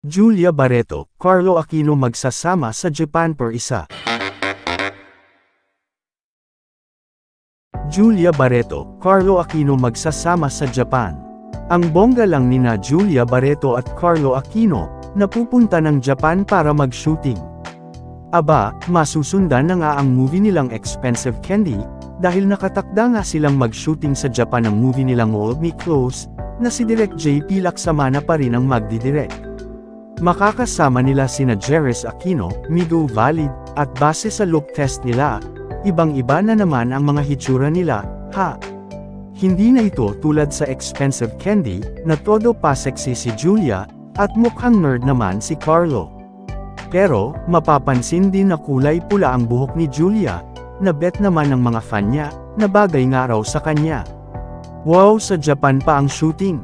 Julia Barreto, Carlo Aquino magsasama sa Japan per isa. Julia Barreto, Carlo Aquino magsasama sa Japan. Ang bongga lang nina Julia Barreto at Carlo Aquino, napupunta ng Japan para mag-shooting. Aba, masusundan na nga ang movie nilang Expensive Candy, dahil nakatakda nga silang mag-shooting sa Japan ang movie nilang Hold Me Close, na si Direk JP Laksamana pa rin ang magdidirect. Makakasama nila sina Jerez Aquino, Migo Valid, at base sa look test nila, ibang-iba na naman ang mga hitsura nila, ha? Hindi na ito tulad sa Expensive Candy, na todo pa sexy si Julia, at mukhang nerd naman si Carlo. Pero, mapapansin din na kulay pula ang buhok ni Julia, na bet naman ng mga fan niya, na bagay nga raw sa kanya. Wow sa Japan pa ang shooting.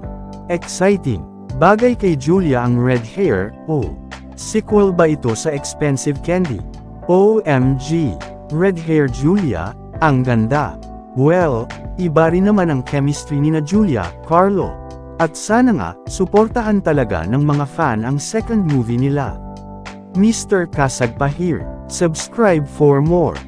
Exciting. Bagay kay Julia ang red hair, oh. Sequel ba ito sa Expensive Candy? OMG. Red hair Julia, ang ganda. Well, iba rin naman ang chemistry ni na Julia, Carlo. At sana nga, suportahan talaga ng mga fan ang second movie nila. Mr. Kasag pa here. Subscribe for more.